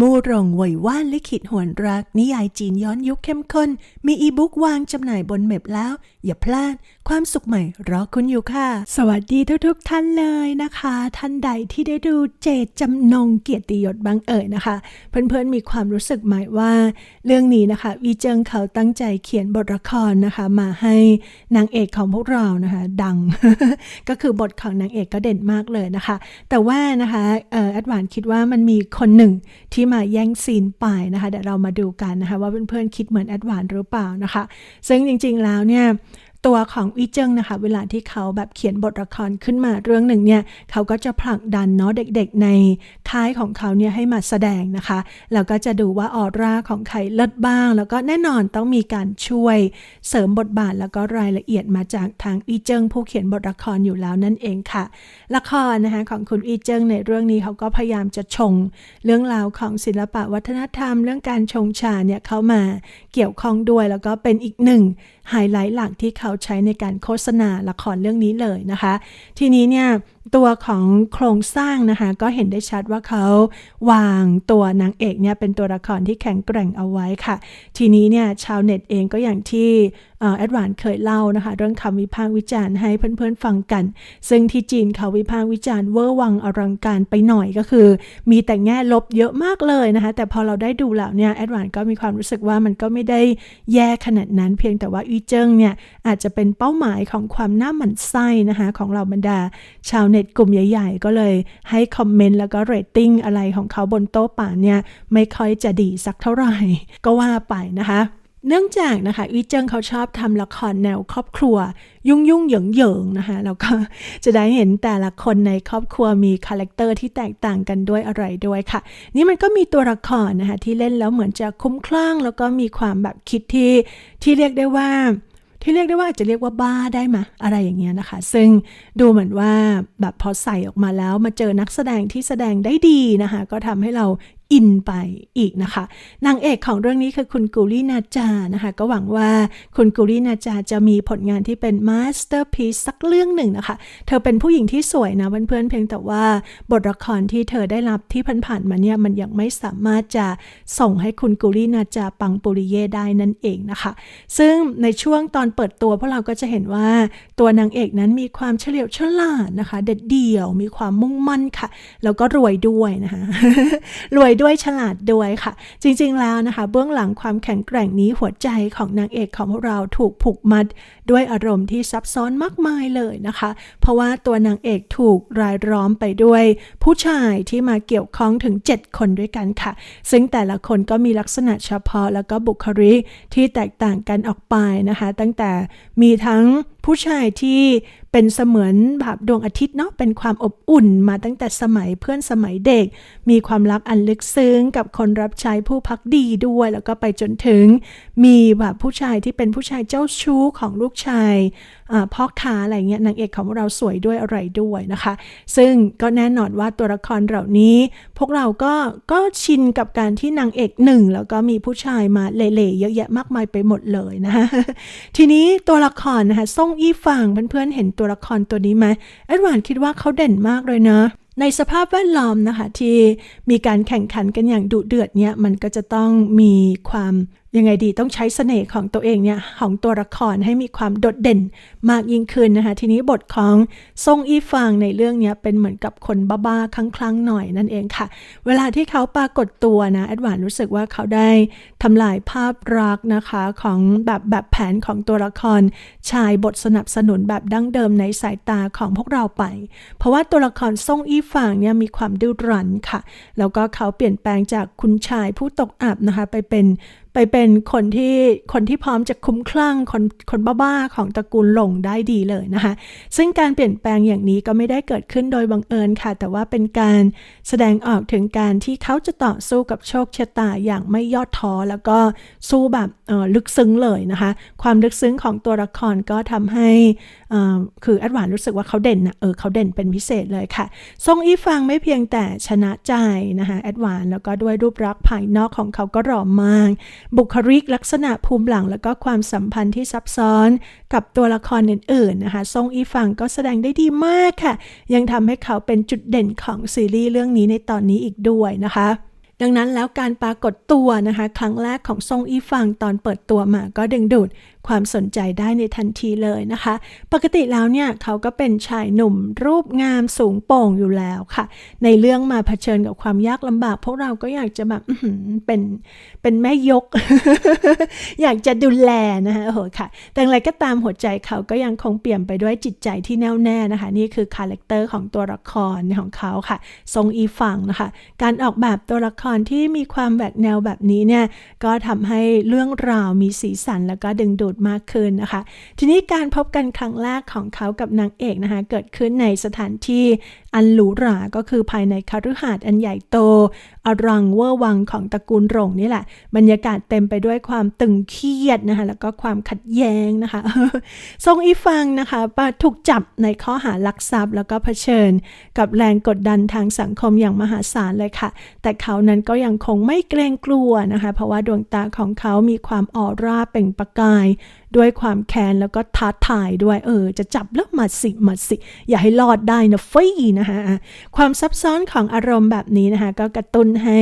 มูรงไหวยว่านลิขิตหวนรัก นิยายจีนย้อนยุคเข้มข้น มีอีบุ๊กวางจำหน่ายบนเม็บแล้ว อย่าพลาด ความสุขใหม่รอคุณอยู่ค่ะ สวัสดีทุกๆทท่านเลยนะคะ ท่านใดที่ได้ดูเจตจำนงเกียรติยศบางเอ่ยนะคะ เพื่อนๆมีความรู้สึกไหมว่า เรื่องนี้นะคะ วีเจิงเขาตั้งใจเขียนบทละครนะคะ มาให้นางเอกของพวกเรานะคะ ดัง ก็คือบทของนางเอกก็เด่นมากเลยนะคะ แต่ว่านะคะเออแอดวานคิดว่ามันมีคนหนึ่งที่มาแย่งซีนไปนะคะเดี๋ยวเรามาดูกันนะคะว่าเพื่อนๆคิดเหมือนแอดวานหรือเปล่านะคะ ซึ่งจริงๆแล้วเนี่ย ตัวของอีเจิงนะคะ เวลาที่เขาแบบเขียนบทละครขึ้นมาเรื่องหนึ่งเนี่ยเขาก็จะผลักดันเนาะเด็กๆในค่ายของเขาเนี่ยให้มาแสดงนะคะแล้วก็จะดูว่าออร่าของใครเลิศบ้าง แล้วก็แน่นอนต้องมีการช่วยเสริมบทบาทแล้วก็รายละเอียดมาจากทางอีเจิงผู้เขียนบทละครอยู่แล้วนั่นเองค่ะ ละครนะคะของคุณอีเจิงในเรื่องนี้เขาก็พยายามจะชง เรื่องราวของศิลปะวัฒนธรรม เรื่องการชงชาเนี่ยเข้ามาเกี่ยวข้องด้วยแล้วก็เป็นอีกหนึ่งไฮไลท์หลักที่เขาใช้ในการโฆษณาละครเรื่องนี้เลยนะคะ ทีนี้เนี่ย ตัวของโครงสร้างนะคะก็เห็นได้ชัดว่าเขาวางตัวนางเอกเนี่ยเป็นตัวละครที่แข็งแกร่งเอาไว้ค่ะ ทีนี้เนี่ยชาวเน็ตเองก็อย่างที่แอดวานเคยเล่านะคะ เรื่องคำวิพากษ์วิจารณ์ให้เพื่อนๆฟังกัน ซึ่งที่จีนเขาวิพากษ์วิจารณ์เวอร์วังอลังการไปหน่อยก็คือ มีแต่แง่ลบเยอะมากเลยนะคะ แต่พอเราได้ดูแล้วเนี่ยแอดวานก็มีความรู้สึกว่ามันก็ไม่ได้แย่ขนาดนั้น เพียงแต่ว่าอีเจิ้งเนี่ยอาจจะเป็นเป้าหมายของความน่าหมั่นไส้นะคะของเราบรรดาชาวเน็ตกลุ่มใหญ่ๆ ก็เลยให้คอมเมนต์แล้วก็เรตติ้งอะไรของเขาบนโต๊ะป่านเนี่ย ไม่ค่อยจะดีสักเท่าไหร่ ก็ว่าไปนะคะเนื่องจากนะคะอีเจิงเขาชอบทำละครแนวครอบครัว ยุ่งยุ่งเหยิงเหยิงนะคะแล้วก็จะได้เห็นแต่ละคนในครอบครัวมีคาแรคเตอร์ที่แตกต่างกันด้วยอะไรด้วยค่ะ นี่มันก็มีตัวละครนะคะที่เล่นแล้วเหมือนจะคุ้มคลั่ง แล้วก็มีความแบบคิดที่ที่เรียกได้ว่า ที่เรียกได้ว่าอาจะเรียกว่าบ้าได้ไหมอะไรอย่างเงี้ยนะคะ ซึ่งดูเหมือนว่าแบบพอใส่ออกมาแล้วมาเจอนักแสดงที่แสดงได้ดีนะคะ ก็ทำให้เรา อินไปอีกนะคะ นางเอกของเรื่องนี้คือคุณกุลีนาจานะคะ ก็หวังว่าคุณกุลีนาจาจะมีผลงานที่เป็นมาสเตอร์พีซสักเรื่องหนึ่งนะคะ เธอเป็นผู้หญิงที่สวยนะเพื่อนๆเพียงแต่ว่าบทละครที่เธอได้รับที่ผ่านๆมาเนี่ยมันยังไม่สามารถจะส่งให้คุณกุลีนาจาปังปุริเย่ได้นั่นเองนะคะ ซึ่งในช่วงตอนเปิดตัวพวกเราก็จะเห็นว่าตัวนางเอกนั้นมีความเฉลียวฉลาดนะคะ เด็ดเดี่ยวมีความมุ่งมั่นค่ะ แล้วก็รวยด้วยนะคะรวยด้วย้วยฉลาดด้วยค่ะ จริงๆแล้วนะคะ เบื้องหลังความแข็งแกร่งนี้หัวใจของนางเอกของพวกเราถูกผูกมัด ด้วยอารมณ์ที่ซับซ้อนมากมายเลยนะคะ เพราะว่าตัวนางเอกถูกรายล้อมไปด้วย ผู้ชายที่มาเกี่ยวข้องถึง 7 คนด้วยกันค่ะ ซึ่งแต่ละคนก็มีลักษณะเฉพาะแล้วก็บุคลิกที่แตกต่างกันออกไปนะคะ ตั้งแต่มีทั้ง ผู้ชายที่เป็นเสมือนแบบดวงอาทิตย์เนาะเป็นความอบอุ่นมาตั้งแต่สมัยเพื่อนสมัยเด็ก มีความรักอันลึกซึ้งกับคนรับใช้ผู้พักดีด้วย แล้วก็ไปจนถึง มีแบบผู้ชายที่เป็นผู้ชายเจ้าชู้ของลูกชายพ่อค้าอะไรเงี้ยนางเอกของเราสวยด้วยอะไรด้วยนะคะ ซึ่งก็แน่นอนว่าตัวละครเหล่านี้ พวกเราก็ก็ชินกับการที่นางเอกหนึ่งแล้วก็มีผู้ชายมาเล่ๆเยอะแยะมากมายไปหมดเลยนะคะทีนี้ตัวละครนะคะซ่งอี้ฟางเพื่อนๆเห็นตัวละครตัวนี้ไหมแอดวานคิดว่าเขาเด่นมากเลยนะในสภาพแวดล้อมนะคะที่มีการแข่งขันกันอย่างดุเดือดเนี่ยมันก็จะต้องมีความ ยังไงดีต้องใช้เสน่ห์ของตัวเองเนี่ยของตัวละครให้มีความโดดเด่นมากยิ่งขึ้นนะคะทีนี้บทของซงอีฟางในเรื่องเนี้เป็นเหมือนกับคนบ้าๆคลั่งๆหน่อยนั่นเองค่ะ เวลาที่เขาปรากฏตัวนะแอดวานรู้สึกว่าเขาได้ทำลายภาพรักนะคะของแบบแบบแผนของตัวละคร ชายบทสนับสนุนแบบดั้งเดิมในสายตาของพวกเราไป เพราะว่าตัวละครซงอีฟางเนี่ยมีความดื้อรั้นค่ะ แล้วก็เขาเปลี่ยนแปลงจากคุณชายผู้ตกอับนะคะไปเป็น ไปเป็นคนที่คนที่พร้อมจะคุ้มคลั่งคนคนบ้าๆของตระกูลหลงได้ดีเลยนะคะ ซึ่งการเปลี่ยนแปลงอย่างนี้ก็ไม่ได้เกิดขึ้นโดยบังเอิญค่ะ แต่ว่าเป็นการแสดงออกถึงการที่เขาจะต่อสู้กับโชคชะตาอย่างไม่ย่อท้อแล้วก็สู้แบบลึกซึ้งเลยนะคะ ความลึกซึ้งของตัวละครก็ทำให้คือแอดวานรู้สึกว่าเขาเด่นนะเออเขาเด่นเป็นพิเศษเลยค่ะทรงอีฟังไม่เพียงแต่ชนะใจนะคะแอดวานแล้วก็ด้วยรูปลักษณ์ภายนอกของเขาก็หล่อมากบุคลิกลักษณะภูมิหลัง แล้วก็ความสัมพันธ์ที่ซับซ้อนกับตัวละครอื่นๆนะคะซงอีฟังก็แสดงได้ดีมากค่ะ ยังทำให้เขาเป็นจุดเด่นของซีรีส์เรื่องนี้ในตอนนี้อีกด้วยนะคะดังนั้นแล้วการปรากฏตัวนะคะ ครั้งแรกของซงอีฟังตอนเปิดตัวมาก็ดึงดูด ความสนใจได้ในทันทีเลยนะคะ ปกติแล้วเนี่ยเขาก็เป็นชายหนุ่มรูปงามสูงโป่งอยู่แล้วค่ะ ในเรื่องมาเผชิญกับความยากลำบาก พวกเราก็อยากจะแบบเป็นเป็นแม่ยก อยากจะดูแลนะคะโอ้โหค่ะ แต่อย่างไรก็ตามหัวใจเขาก็ยังคงเปี่ยมไปด้วยจิตใจที่แน่วแน่นะคะ นี่คือคาแรคเตอร์ของตัวละครของเขาค่ะ ทรงอีฝังนะคะ การออกแบบตัวละครที่มีความแหวกแนวแบบนี้เนี่ยก็ทำให้เรื่องราวมีสีสันแล้วก็ดึงดูดมากขึ้นนะคะ ทีนี้การพบกันครั้งแรกของเขากับนางเอกนะคะ เกิดขึ้นในสถานที่ อันหรูหรา ก็คือภายในคฤหาสน์อันใหญ่โต อรังเวอร์วังของตระกูลหลงนี่แหละ บรรยากาศเต็มไปด้วยความตึงเครียดนะคะ แล้วก็ความขัดแย้งนะคะ ทรงอีฟังนะคะถูกจับในข้อหาลักทรัพย์ แล้วก็เผชิญ กับแรงกดดันทางสังคมอย่างมหาศาลเลยค่ะ แต่เขานั้นก็ยังคงไม่เกรงกลัวนะคะ เพราะว่าดวงตาของเขามีความออร่าเปล่งประกาย ด้วยความแค้นแล้วก็ท้าทายด้วยเออ จะจับแล้วมาสิมาสิ อย่าให้รอดได้นะฟรีนะคะความซับซ้อนของอารมณ์แบบนี้นะคะ ก็กระตุ้นให้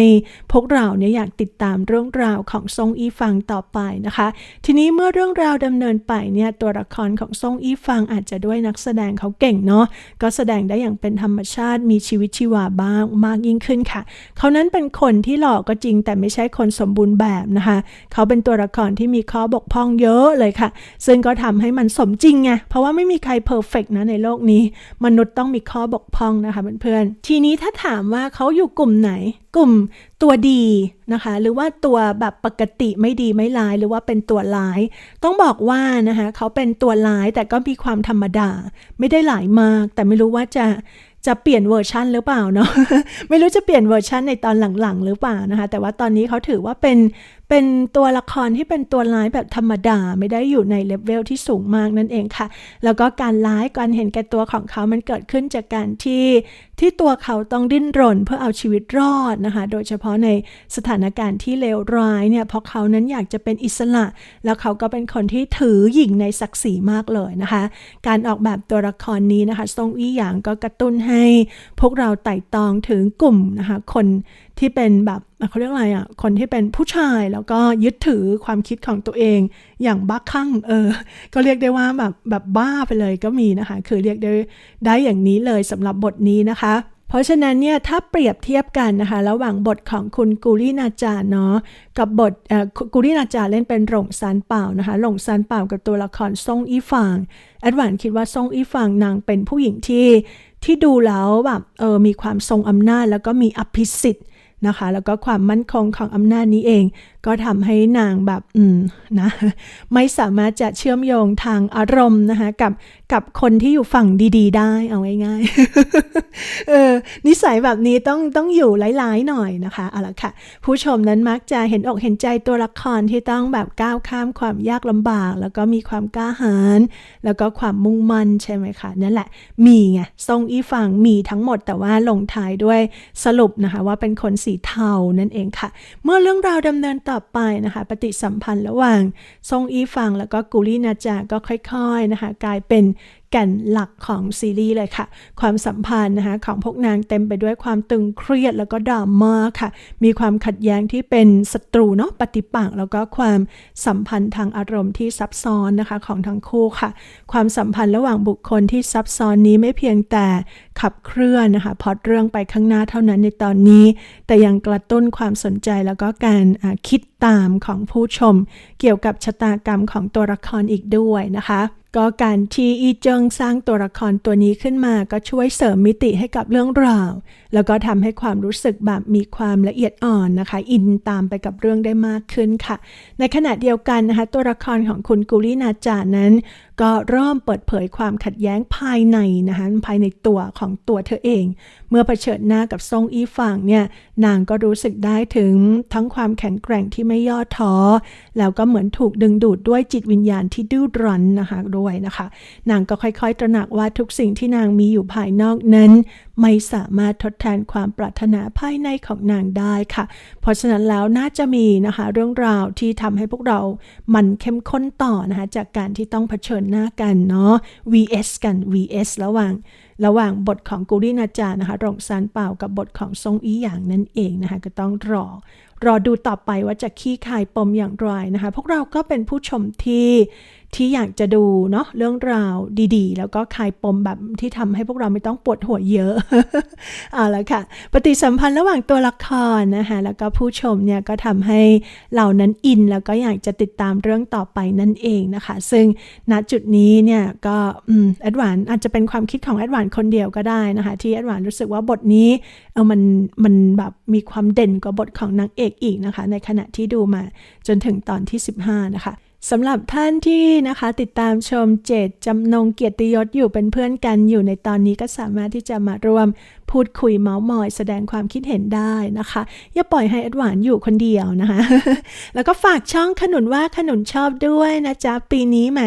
พวกเราเนี่ยอยากติดตามเรื่องราวของซงอีฟังต่อไปนะคะ ทีนี้เมื่อเรื่องราวดำเนินไปเนี่ยตัวละครของซงอีฟังอาจจะด้วยนักแสดงเขาเก่งเนาะก็แสดงได้อย่างเป็นธรรมชาติมีชีวิตชีวาบ้างมากยิ่งขึ้นค่ะ เขานั้นเป็นคนที่หล่อก็จริงแต่ไม่ใช่คนสมบูรณ์แบบนะคะ เขาเป็นตัวละครที่มีข้อบกพร่องเยอะเลยค่ะซึ่งก็ทำให้มันสมจริงไง เพราะว่าไม่มีใครเพอร์เฟกนะในโลกนี้ มนุษย์ต้องมีข้อบกพร่องนะคะเพื่อนๆ ทีนี้ถ้าถามว่าเขาอยู่กลุ่มไหน กลุ่มตัวดีนะคะ หรือว่าตัวแบบปกติไม่ดีไม่ร้าย หรือว่าเป็นตัวร้าย ต้องบอกว่านะคะเขาเป็นตัวร้ายแต่ก็มีความธรรมดา ไม่ได้หลายมาก แต่ไม่รู้ว่าจะจะเปลี่ยนเวอร์ชันหรือเปล่าเนาะไม่รู้จะเปลี่ยนเวอร์ชันในตอนหลังๆ หรือเปล่านะคะ แต่ว่าตอนนี้เขาถือว่าเป็น เป็นตัวละครที่เป็นตัวร้ายแบบธรรมดาไม่ได้อยู่ในเลเวลที่สูงมากนั่นเองค่ะ แล้วก็การร้ายการเห็นแก่ตัวของเขามันเกิดขึ้นจากการที่ที่ตัวเขาต้องดิ้นรนเพื่อเอาชีวิตรอดนะคะ โดยเฉพาะในสถานการณ์ที่เลวร้ายเนี่ยเพราะเขานั้นอยากจะเป็นอิสระ แล้วเขาก็เป็นคนที่ถือหญิงในศักดิ์ศรีมากเลยนะคะ การออกแบบตัวละครนี้นะคะซงอี้หยางก็กระตุ้นให้ พวกเราไต่ตองถึงกลุ่มนะคะคนที่เป็นแบบเขาเรียกอะไรอะ่ะคนที่เป็นผู้ชายแล้วก็ยึดถือความคิดของตัวเอง อย่างบ้าคลั่งเออ ก็เรียกได้ว่าแบบแบบบ้าไปเลยก็มีนะคะ คือเรียกได้ได้อย่างนี้เลยสำหรับบทนี้นะคะ เพราะฉะนั้นเนี่ยถ้าเปรียบเทียบกันนะคะ ระหว่างบทของคุณกูรี่นาจาเนาะกับบทกูรี่นาจาเล่นเป็นหลงซานเป่านะคะหลงซานเป่ากับตัวละครซ่งอีฟางแอดวานคิดว่าซ่งอีฟางนางเป็นผู้หญิงที่ที่ดูแล้วแบบเออมีความทรงอำนาจแล้วก็มีอภิสิทธิ์ นะคะ แล้วก็ความมั่นคงของอำนาจนี้เอง ก็ทำให้นางแบบอืมนะไม่สามารถจะเชื่อมโยงทางอารมณ์นะคะกับกับคนที่อยู่ฝั่งดีๆ ได้เอาง่ายๆเออนิสัยแบบนี้ต้องต้องอยู่หลายๆหน่อยนะคะเอาละค่ะ ผู้ชมนั้นมักจะเห็นอกเห็นใจตัวละครที่ต้องแบบก้าวข้ามความยากลำบาก แล้วก็มีความกล้าหาญแล้วก็ความมุ่งมั่นใช่ไหมคะนั่นแหละมีไงทรงอีฝั่งมีทั้งหมดแต่ว่าลงท้ายด้วยสรุปนะคะว่าเป็นคนสีเทานั่นเองค่ะ เมื่อเรื่องราวดำเนินต่อไปนะคะ ปฏิสัมพันธ์ระหว่างทรงอีฟังแล้วก็กุลีนาจาก็ค่อยๆนะคะ กลายเป็น แก่นหลักของซีรีส์เลยค่ะ ความสัมพันธ์นะคะของพวกนางเต็มไปด้วยความตึงเครียดแล้วก็ดราม่าค่ะ มีความขัดแย้งที่เป็นศัตรูเนาะปฏิปักษ์แล้วก็ความสัมพันธ์ทางอารมณ์ที่ซับซ้อนนะคะของทั้งคู่ค่ะ ความสัมพันธ์ระหว่างบุคคลที่ซับซ้อนนี้ไม่เพียงแต่ขับเคลื่อนนะคะพอดเรื่องไปข้างหน้าเท่านั้นในตอนนี้ แต่ยังกระตุ้นความสนใจแล้วก็การคิด ตามของผู้ชม เกี่ยวกับชะตากรรมของตัวละครอีกด้วยนะคะ ก็การที่อีเจิงสร้างตัวละครตัวนี้ขึ้นมาก็ช่วยเสริมมิติให้กับเรื่องราว แล้วก็ทำให้ความรู้สึกแบบมีความละเอียดอ่อนนะคะ อินตามไปกับเรื่องได้มากขึ้นค่ะ ในขณะเดียวกันนะคะ ตัวละครของคุณกุลินาจานั้น ก็เริ่มเปิดเผยความขัดแย้งภายในนะคะภายในตัวของตัวเธอเอง เมื่อเผชิญหน้ากับซงอีฝางเนี่ยนางก็รู้สึกได้ถึงทั้งความแข็งแกร่งที่ไม่ย่อท้อ แล้วก็เหมือนถูกดึงดูดด้วยจิตวิญญาณที่ดื้อรั้นนะคะด้วยนะคะ นางก็ค่อยๆ ตระหนักว่าทุกสิ่งที่นางมีอยู่ภายนอกนั้น ไม่สามารถทดแทนความปรารถนาภายในของนางได้ค่ะ เพราะฉะนั้นแล้วน่าจะมีนะคะเรื่องราวที่ทำให้พวกเรามันเข้มข้นต่อนะคะจากการที่ต้องเผชิญหน้ากันเนาะ vs กัน vs ระหว่างระหว่างบทของกูรี่นาจานะคะรองซานเป่ากับบทของซงอีหยางนั่นเองนะคะก็ต้องรอ รอดูต่อไปว่าจะขี้คายปมอย่างไรนะคะ พวกเราก็เป็นผู้ชมที่ ที่อยากจะดูเนาะเรื่องราวดีๆ แล้วก็คลายปมแบบที่ทำให้พวกเราไม่ต้องปวดหัวเยอะเอาละค่ะ ปฏิสัมพันธ์ระหว่างตัวละครนะคะแล้วก็ผู้ชมเนี่ยก็ทำให้เรานั้นอิน แล้วก็อยากจะติดตามเรื่องต่อไปนั่นเองนะคะ ซึ่งณจุดนี้เนี่ยก็อแอดวานอาจจะเป็นความคิดของแอดวานคนเดียวก็ได้นะคะที่แอดวานรู้สึกว่าบทนี้เออมันมันแบบมีความเด่นกว่าบทของนางเอกอีกนะคะ ในขณะที่ดูมาจนถึงตอนที่ 15 นะคะ สำหรับท่านที่นะคะติดตามชมเจตจำนงเกียรติยศอยู่เป็นเพื่อนกันอยู่ในตอนนี้ก็สามารถที่จะมาร่วม พูดคุยเมาส์มอย แสดงความคิดเห็นได้นะคะ อย่าปล่อยให้แอดหวานอยู่คนเดียวนะคะ แล้วก็ฝากช่องขนุนว่าขนุนชอบด้วยนะจ๊ะ ปีนี้แหม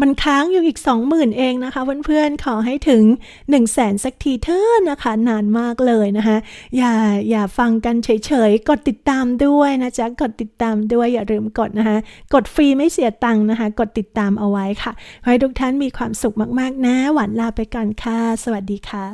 มันค้างอยู่อีก 20,000 เองนะคะ เพื่อนๆขอให้ถึง 1 0 0 0 0แสนสักทีเถอะนะคะ นานมากเลยนะคะ อย่าอย่าฟังกันเฉยๆ กดติดตามด้วยนะจ๊ะ กดติดตามด้วยอย่าลืมกดนะคะ กดฟรีไม่เสียตังค์นะคะ กดติดตามเอาไว้ค่ะ ขอให้ทุกท่านมีความสุขมากๆนะ หวานลาไปก่อนค่ะ สวัสดีค่ะ